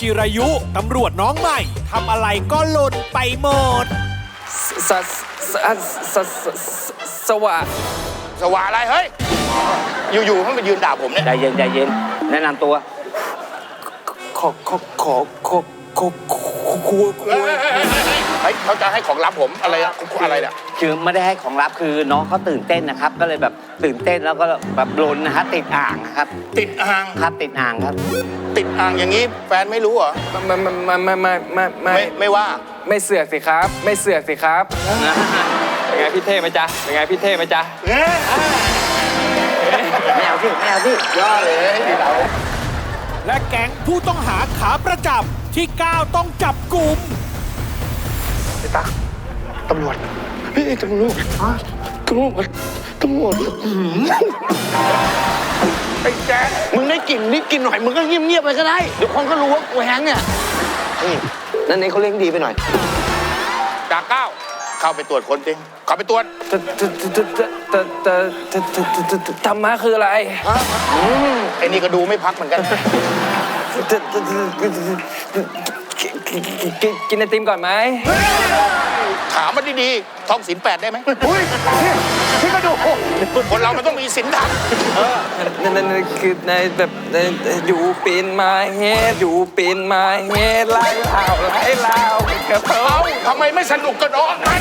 จิรายุ ตำรวจน้องใหม่ทำอะไรก็หล่นไปหมด สสสสสสว่าสว่าอะไรเฮ้ย อยู่ๆมันมายืนด่าผมเนี่ย ใจเย็นใจเย็น แนะนำตัว ขอขอขอขอขอคุ เฮ้ยเฮ้ยเฮ้ยเขาจะให้ของลับผมอะไรอะอะไรเนี่ย คือไม่ได้ให้ของลับคือน้องเขาตื่นเต้นนะครับ ก็เลยแบบตื่นเต้นแล้วก็แบบลนนะฮะติดอ่างนะครับ ติดอ่าง ครับติดอ่างครับ ติดอ่างอย่างนี้แฟนไม่รู้เหรอไม่ไม่ไม่ไม่ไม่ไม่ไม่ไม่ไม่ว่า ไม่เสือกสิครับ ไม่เสือกสิครับเป็นไงพี่เท่ไหมจ๊ะเป็นไงพี่เท่ไหมจ๊ะไม่เอาที่ไม่เอาที่ย่อเลยที่เราและแก๊งผู้ต้องหาขาประจำที่9ต้องจับกลุ่ม ตั๊กตำรวจพี่ตำรวจฮะตำรวจตำรวจไอ้แจ๊มึงได้กลิ่นนิดกลิ่นหน่อย มึงก็เงียบๆไปก็ได้ เดี๋ยวคนก็รู้ว่ากูแฮงเนี่ยนี่นั่นเองเขาเลี้งดีไปหน่อย จากเก้าเข้าไปตรวจคนจริงเข้าไปตรวจแต่แต่แต่แต่แต่ธรรมะคืออะไรไอ้นี่ก็ดูไม่พักเหมือนกัน กินกินกินไอติมก่อนไหมถามมันดีๆท่องศีลแปดได้ไหมอุ้ยพี่ก็ดูคนเรามันต้องมีศีลธรรมนั่นนั่นนั่นคือในแบบในอยู่ปีนไม้เฮดอยู่ปีนไม้เฮดไล่ลาวไล่ลาวกระเพราเอ้าทำไมไม่สนุกกันออกมัน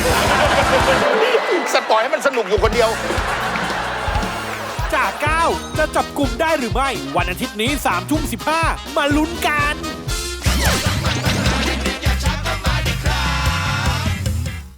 สปล่อยให้มันสนุกอยู่คนเดียวจาก9จะจับกลุ่มได้หรือไม่ วันอาทิตย์นี้3ทุ่ม15 มาลุ้นกัน